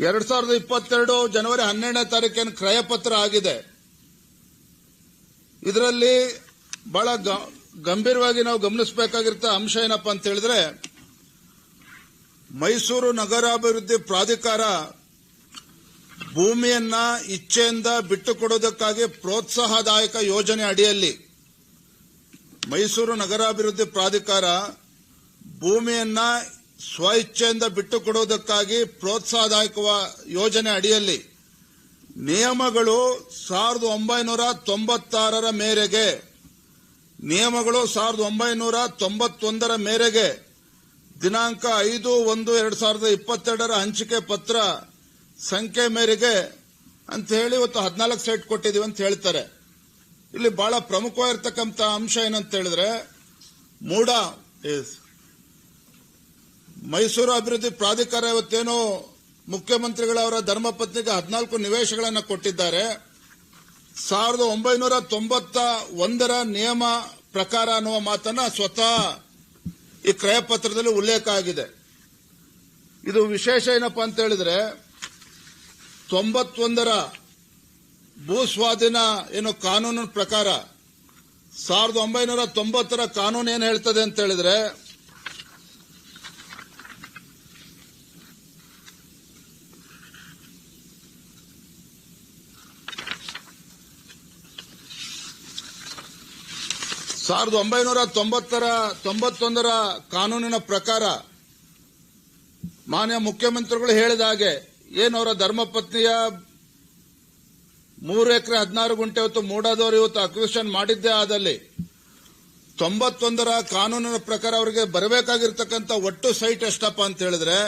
ಎರಡ್ ಸಾವಿರದ ಇಪ್ಪತ್ತೆರಡು ಜನವರಿ ಹನ್ನೆರಡನೇ ತಾರೀಕಿನ ಕ್ರಯಪತ್ರ ಆಗಿದೆ. ಇದರಲ್ಲಿ ಬಹಳ ಗಂಭೀರವಾಗಿ ನಾವು ಗಮನಿಸಬೇಕಾಗಿರ್ತ ಅಂಶ ಏನಪ್ಪಾ ಅಂತ ಹೇಳಿದ್ರೆ, ಮೈಸೂರು ನಗರಾಭಿವೃದ್ಧಿ ಪ್ರಾಧಿಕಾರ ಭೂಮಿಯನ್ನ ಇಚ್ಛೆಯಿಂದ ಬಿಟ್ಟು ಕೊಡೋದಕ್ಕಾಗಿ ಪ್ರೋತ್ಸಾಹದಾಯಕ ಯೋಜನೆ ಅಡಿಯಲ್ಲಿ ಮೈಸೂರು ನಗರಾಭಿವೃದ್ಧಿ ಪ್ರಾಧಿಕಾರ ಭೂಮಿಯನ್ನ ಸ್ವ ಇಚ್ಛೆಯಿಂದ ಬಿಟ್ಟು ಕೊಡುವುದಕ್ಕಾಗಿ ಪ್ರೋತ್ಸಾಹದಾಯಕ ಯೋಜನೆ ಅಡಿಯಲ್ಲಿ. ನಿಯಮಗಳು ಸಾವಿರದ ಒಂಬೈನೂರ ತೊಂಬತ್ತಾರರ ಮೇರೆಗೆ. ನಿಯಮಗಳು ಸಾವಿರದ ಒಂಬೈನೂರ ತೊಂಬತ್ತೊಂದರ ಮೇರೆಗೆ. ದಿನಾಂಕ ಐದು ಒಂದು ಎರಡ್ ಸಾವಿರದ ಇಪ್ಪತ್ತೆರಡರ ಹಂಚಿಕೆ ಪತ್ರ ಸಂಖ್ಯೆ ಮೇರೆಗೆ ಅಂತ ಹೇಳಿ ಇವತ್ತು ಹದಿನಾಲ್ಕು ಸೈಟ್ ಕೊಟ್ಟಿದೀವಿ ಅಂತ ಹೇಳ್ತಾರೆ. ಇಲ್ಲಿ ಬಹಳ ಪ್ರಮುಖವಾಗಿರ್ತಕ್ಕಂಥ ಅಂಶ ಏನಂತ ಹೇಳಿದ್ರೆ ಮೂಡ ಮೈಸೂರು ಅಭಿವೃದ್ಧಿ ಪ್ರಾಧಿಕಾರ ಇವತ್ತೇನು ಮುಖ್ಯಮಂತ್ರಿಗಳವರ ಧರ್ಮಪತ್ನಿಗೆ ಹದಿನಾಲ್ಕು ನಿವೇಶಗಳನ್ನು ಕೊಟ್ಟಿದ್ದಾರೆ. ಸಾವಿರದ ಒಂಬೈನೂರ ತೊಂಬತ್ತ ಒಂದರ ನಿಯಮ ಪ್ರಕಾರ ಅನ್ನುವ ಮಾತನ್ನ ಸ್ವತಃ ಈ ಕ್ರಯ ಪತ್ರದಲ್ಲಿ ಉಲ್ಲೇಖ ಆಗಿದೆ. ಇದು ವಿಶೇಷ ಏನಪ್ಪಾ ಅಂತ ಹೇಳಿದ್ರೆ, ತೊಂಬತ್ತೊಂದರ ಭೂ ಸ್ವಾಧೀನ ಏನು ಕಾನೂನಿನ ಪ್ರಕಾರ ಸಾವಿರದ ಒಂಬೈನೂರ ತೊಂಬತ್ತರ ಕಾನೂನು ಏನು ಹೇಳ್ತದೆ ಅಂತ ಹೇಳಿದ್ರೆ ಸಾವಿರದ ಒಂಬೈನೂರ ತೊಂಬತ್ತರ, ತೊಂಬತ್ತೊಂದರ ಕಾನೂನಿನ ಪ್ರಕಾರ ಮಾನ್ಯ ಮುಖ್ಯಮಂತ್ರಿಗಳು ಹೇಳಿದ ಹಾಗೆ, ಏನು ಅವರ ಧರ್ಮಪತ್ನಿಯ ಮೂರು ಎಕರೆ ಹದಿನಾರು ಗುಂಟೆ ಹೊತ್ತು ಮೂಡಾದವರು ಇವತ್ತು ಅಕ್ವಿಷನ್ ಮಾಡಿದ್ದೇ ಆದಲ್ಲಿ ತೊಂಬತ್ತೊಂದರ ಕಾನೂನಿನ ಪ್ರಕಾರ ಅವರಿಗೆ ಬರಬೇಕಾಗಿರ್ತಕ್ಕಂಥ ಒಟ್ಟು ಸೈಟ್ ಎಷ್ಟಪ್ಪ ಅಂತ ಹೇಳಿದ್ರೆ,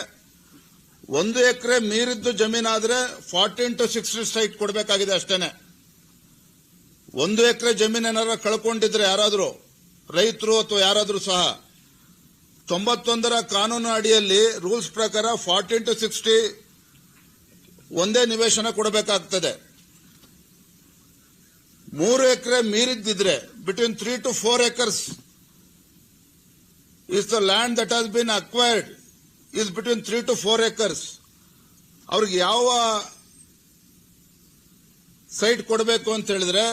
ಒಂದು ಎಕರೆ ಮೀರಿದ್ದು ಜಮೀನಾದ್ರೆ ಫಾರ್ಟೀನ್ ಟು ಸಿಕ್ಸ್ಟಿ ಸೈಟ್ ಕೊಡಬೇಕಾಗಿದೆ ಅಷ್ಟೇನೆ. ಒಂದು ಎಕರೆ ಜಮೀನ್ ಏನಾರ ಕಳ್ಕೊಂಡಿದ್ರೆ ಯಾರಾದರೂ ರೈತರು ಅಥವಾ ಯಾರಾದರೂ ಸಹ, ತೊಂಬತ್ತೊಂದರ ಕಾನೂನು ಅಡಿಯಲ್ಲಿ ರೂಲ್ಸ್ ಪ್ರಕಾರ ಫಾರ್ಟೀನ್ ಟು ಸಿಕ್ಸ್ಟಿ ಒಂದೇ ನಿವೇಶನ ಕೊಡಬೇಕಾಗ್ತದೆ. ಮೂರು ಎಕರೆ ಮೀರಿದ್ದಿದ್ರೆ between three to four acres is the land that has been acquired is between three to four acres ಅವ್ರಿಗೆ ಯಾವ ಸೈಟ್ ಕೊಡಬೇಕು ಅಂತ ಹೇಳಿದ್ರೆ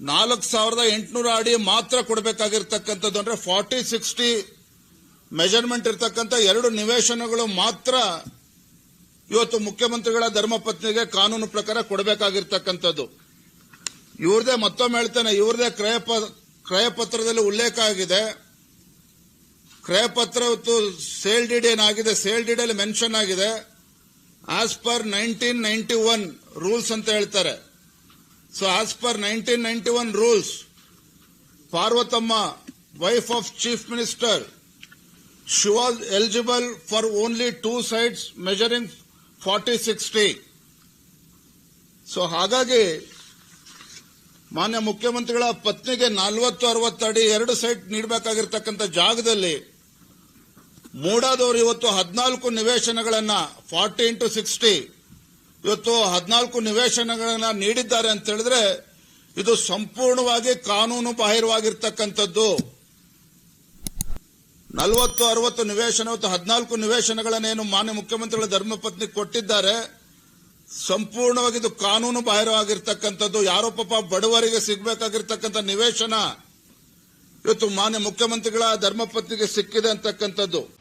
ನಾಲ್ಕು ಸಾವಿರದ ಎಂಟುನೂರ ಅಡಿ ಮಾತ್ರ ಕೊಡಬೇಕಾಗಿರ್ತಕ್ಕಂಥದ್ದು ಅಂದ್ರೆ ಫಾರ್ಟಿ, ಸಿಕ್ಸ್ಟಿ ಮೆಜರ್ಮೆಂಟ್ ಇರತಕ್ಕಂಥ ಎರಡು ನಿವೇಶನಗಳು ಮಾತ್ರ ಇವತ್ತು ಮುಖ್ಯಮಂತ್ರಿಗಳ ಧರ್ಮಪತ್ನಿಗೆ ಕಾನೂನು ಪ್ರಕಾರ ಕೊಡಬೇಕಾಗಿರ್ತಕ್ಕಂಥದ್ದು. ಇವ್ರದೇ ಮತ್ತೊಮ್ಮೆ ಹೇಳ್ತೇನೆ, ಇವ್ರದೇ ಕ್ರಯಪ, ಕ್ರಯಪತ್ರದಲ್ಲಿ ಕ್ರಯ ಪತ್ರದಲ್ಲಿ ಉಲ್ಲೇಖ ಆಗಿದೆ. ಕ್ರಯಪತ್ರ ಇವತ್ತು ಸೇಲ್ ಡಿಡ್ ಏನಾಗಿದೆ ಸೇಲ್ ಡಿಡ್ ಅಲ್ಲಿ ಮೆನ್ಷನ್ ಆಗಿದೆ. As per nineteen ninety one rules ಅಂತ ಹೇಳ್ತಾರೆ. So as per nineteen ninety one rules Parvathamma wife of chief minister she was eligible for only two sites measuring forty sixty so ಹಾಗಾಗಿ ಮಾನ್ಯ ಮುಖ್ಯಮಂತ್ರಿಗಳ ಪತ್ನಿಗೆ ನಲವತ್ತು, ಅರವತ್ತು ಅಡಿ ಎರಡು ಸೈಟ್ ನೀಡಬೇಕಾಗಿರ್ತಕ್ಕಂಥ ಜಾಗದಲ್ಲಿ ಮೂಡಾದವರು ಇವತ್ತು ಹದಿನಾಲ್ಕು ನಿವೇಶನಗಳನ್ನು ಫಾರ್ಟಿ ಇಂಟು ಸಿಕ್ಸ್ಟಿ ಇವತ್ತು ಹದಿನಾಲ್ಕು ನಿವೇಶನಗಳನ್ನ ನೀಡಿದ್ದಾರೆ ಅಂತ ಹೇಳಿದ್ರೆ ಇದು ಸಂಪೂರ್ಣವಾಗಿ ಕಾನೂನು ಬಾಹಿರವಾಗಿರ್ತಕ್ಕಂಥದ್ದು. ನಲವತ್ತು, ಅರವತ್ತು ನಿವೇಶನ ಇವತ್ತು ಹದಿನಾಲ್ಕು ನಿವೇಶನಗಳನ್ನೇನು ಮಾನ್ಯ ಮುಖ್ಯಮಂತ್ರಿಗಳ ಧರ್ಮಪತ್ನಿ ಕೊಟ್ಟಿದ್ದಾರೆ. ಸಂಪೂರ್ಣವಾಗಿ ಇದು ಕಾನೂನು ಬಾಹಿರವಾಗಿರ್ತಕ್ಕಂಥದ್ದು. ಯಾರೋ ಪಾಪ ಬಡವರಿಗೆ ಸಿಗಬೇಕಾಗಿರ್ತಕ್ಕಂಥ ನಿವೇಶನ ಇವತ್ತು ಮಾನ್ಯ ಮುಖ್ಯಮಂತ್ರಿಗಳ ಧರ್ಮಪತ್ನಿಗೆ ಸಿಕ್ಕಿದೆ ಅಂತಕ್ಕಂಥದ್ದು.